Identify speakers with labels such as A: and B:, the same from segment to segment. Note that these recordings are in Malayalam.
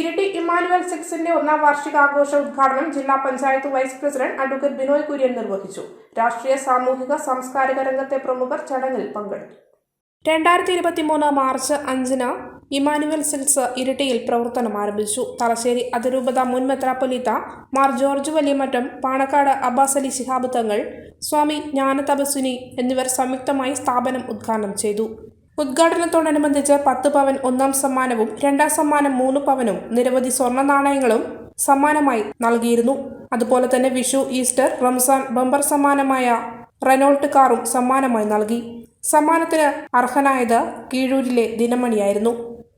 A: ഇരിട്ടി ഇമ്മാനുവൽ സിക്സിന്റെ ഒന്നാം വാർഷികാഘോഷ ഉദ്ഘാടനം ജില്ലാ panchayat vice president advocate Binoy Kurian നിർവഹിച്ചു രാഷ്ട്രീയ സാമൂഹിക സാംസ്കാരിക രംഗത്തെ പ്രമുഖർ ചടങ്ങിൽ പങ്കെടുത്തു രണ്ടായിരത്തി ഇരുപത്തിമൂന്ന് മാർച്ച് അഞ്ചിന് ഇമാനുവൽ സിൽസ് ഇരിട്ടിയിൽ പ്രവർത്തനം ആരംഭിച്ചു തലശ്ശേരി അതിരൂപത മുൻ മെത്രാപ്പൊലീത്ത മാർ ജോർജ് വലിയമറ്റം പാണക്കാട് അബ്ബാസ് അലി ശിഹാബ് തങ്ങൾ സ്വാമി ജ്ഞാനതപസ്വിനി എന്നിവർ സംയുക്തമായി സ്ഥാപനം ഉദ്ഘാടനം ചെയ്തു ഉദ്ഘാടനത്തോടനുബന്ധിച്ച് പത്ത് പവൻ ഒന്നാം സമ്മാനവും രണ്ടാം സമ്മാനം മൂന്ന് പവനും നിരവധി സ്വർണ്ണ നാണയങ്ങളും സമ്മാനമായി നൽകിയിരുന്നു അതുപോലെ തന്നെ വിഷു ഈസ്റ്റർ റംസാൻ ബമ്പർ സമ്മാനമായ റെനോൾട്ട് കാറും സമ്മാനമായി നൽകി സമ്മാനത്തിന് അർഹനായത് കീഴൂരിലെ ദിനമണിയായിരുന്നു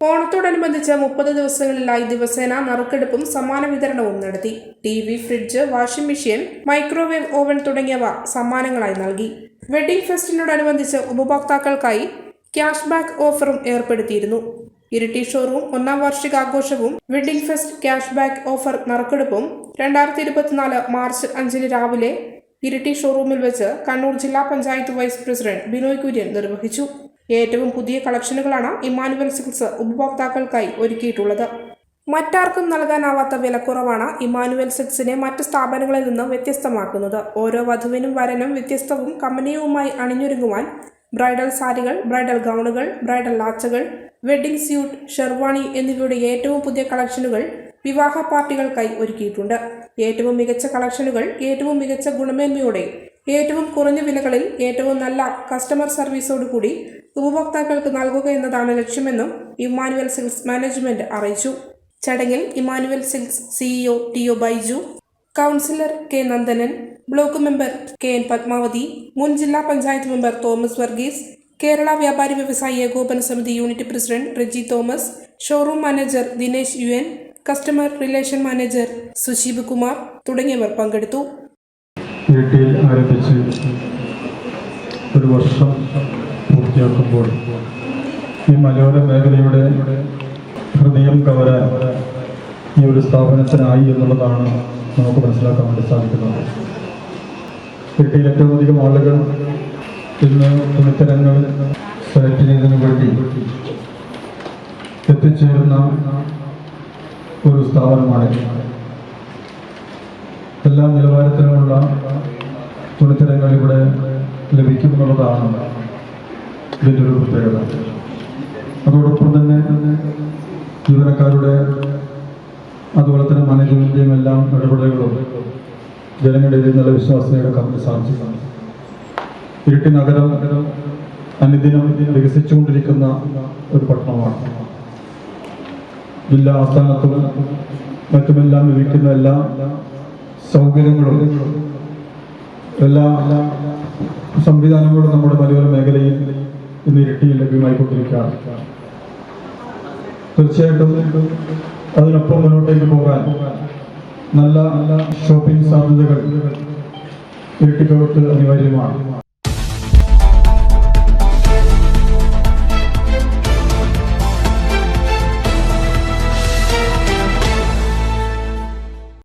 A: ഓണത്തോടനുബന്ധിച്ച് മുപ്പത് ദിവസങ്ങളിലായി ദിവസേന നറുക്കെടുപ്പും സമ്മാന വിതരണവും നടത്തി T V fridge washing machine microwave oven തുടങ്ങിയവ സമ്മാനങ്ങളായി നൽകി വെഡിംഗ് ഫെസ്റ്റിനോടനുബന്ധിച്ച് ഉപഭോക്താക്കൾക്കായി ക്യാഷ് ബാക്ക് ഓഫറും ഏർപ്പെടുത്തിയിരുന്നു ഇരിട്ടി ഷോറൂം ഒന്നാം വാർഷികാഘോഷവും wedding fest cash back offer നറുക്കെടുപ്പും രണ്ടായിരത്തി ഇരുപത്തിനാല് മാർച്ച് അഞ്ചിന് രാവിലെ ഇരിട്ടി ഷോറൂമിൽ വെച്ച് കണ്ണൂർ ജില്ലാ പഞ്ചായത്ത് വൈസ് പ്രസിഡന്റ് ബിനോയ് കുര്യൻ നിർവഹിച്ചു ഏറ്റവും പുതിയ കളക്ഷനുകളാണ് ഇമ്മാനുവൽ സിൽസ് ഉപഭോക്താക്കൾക്കായി ഒരുക്കിയിട്ടുള്ളത് മറ്റാർക്കും നൽകാനാവാത്ത വിലക്കുറവാണ് ഇമ്മാനുവൽ സിൽസിനെ മറ്റ് സ്ഥാപനങ്ങളിൽ നിന്ന് വ്യത്യസ്തമാക്കുന്നത് ഓരോ വധുവിനും വരനും വ്യത്യസ്തവും കമ്പനിയുമായി അണിഞ്ഞൊരുങ്ങുവാൻ ബ്രൈഡൽ സാരികൾ ബ്രൈഡൽ ഗൗണുകൾ ബ്രൈഡൽ ലാച്ചകൾ വെഡ്ഡിംഗ് സ്യൂട്ട് ഷെർവാണി എന്നിവയുടെ ഏറ്റവും പുതിയ കളക്ഷനുകൾ വിവാഹ പാർട്ടികൾക്കായി ഒരുക്കിയിട്ടുണ്ട് ഏറ്റവും മികച്ച കളക്ഷനുകൾ ഏറ്റവും മികച്ച ഗുണമേന്മയോടെ ഏറ്റവും കുറഞ്ഞ വിലകളിൽ ഏറ്റവും നല്ല കസ്റ്റമർ സർവീസോടുകൂടി ഉപഭോക്താക്കൾക്ക് നൽകുക എന്നതാണ് ലക്ഷ്യമെന്നും ഇമ്മാനുവൽ സിൽക്സ് മാനേജ്മെന്റ് അറിയിച്ചു ചടങ്ങിൽ Emmanuel Silks CEO T O Baiju councillor K Nandanan block member K N Padmavathi മുൻ ജില്ലാ പഞ്ചായത്ത് മെമ്പർ തോമസ് വർഗീസ് കേരള വ്യാപാരി വ്യവസായി ഏകോപന സമിതി unit president Reji Thomas showroom manager Dinesh U N customer relation manager Susheeb Kumar തുടങ്ങിയവർ പങ്കെടുത്തു
B: ആരംഭിച്ച് ഒരു വർഷം പൂർത്തിയാക്കുമ്പോൾ ഈ മലയോര മേഖലയുടെ ഹൃദയം കവരാൻ ഈ ഒരു സ്ഥാപനത്തിനായി എന്നുള്ളതാണ് നമുക്ക് മനസ്സിലാക്കാൻ വേണ്ടി സാധിക്കുന്നത് കിട്ടിയ ഏറ്റവും അധികം ആളുകൾ ഇന്ന് തുണിത്തരങ്ങൾ സെലക്ട് ചെയ്യുന്നതിന് വേണ്ടി എത്തിച്ചേരുന്ന ഒരു സ്ഥാപനമാണ് എല്ലാ നിലവാരത്തിലുമുള്ള തുണിത്തരങ്ങൾ ഇവിടെ ലഭിക്കുമെന്നുള്ളതാണ് ഇതിൻ്റെ ഒരു പ്രത്യേകത അതോടൊപ്പം തന്നെ ജീവനക്കാരുടെ അതുപോലെ തന്നെ മാനേജ്മെൻറ്റിൻ്റെയും എല്ലാം ഇടപെടലുകളും ജനങ്ങളുടെ നല്ല വിശ്വാസത്തോടെ കമ്പനി സ്ഥാപിച്ചതാണ് ഇരിട്ടി നഗരം അനുദിനം വികസിച്ചുകൊണ്ടിരിക്കുന്ന ഒരു പട്ടണമാണ് ജില്ലാ ആസ്ഥാനത്തും മറ്റുമെല്ലാം ലഭിക്കുന്ന എല്ലാ സൗകര്യങ്ങളും എല്ലാ സംവിധാനങ്ങളും നമ്മുടെ മലയോര മേഖലയിൽ ഇന്ന് ഇരട്ടിയിൽ ലഭ്യമായിക്കൊണ്ടിരിക്കുകയാണ് തീർച്ചയായിട്ടും അതിനൊപ്പം മുന്നോട്ടേക്ക് പോകാൻ നല്ല ഷോപ്പിംഗ് സാധ്യതകൾ ഇരട്ടിക്കോട്ട് അനിവാര്യമാണ്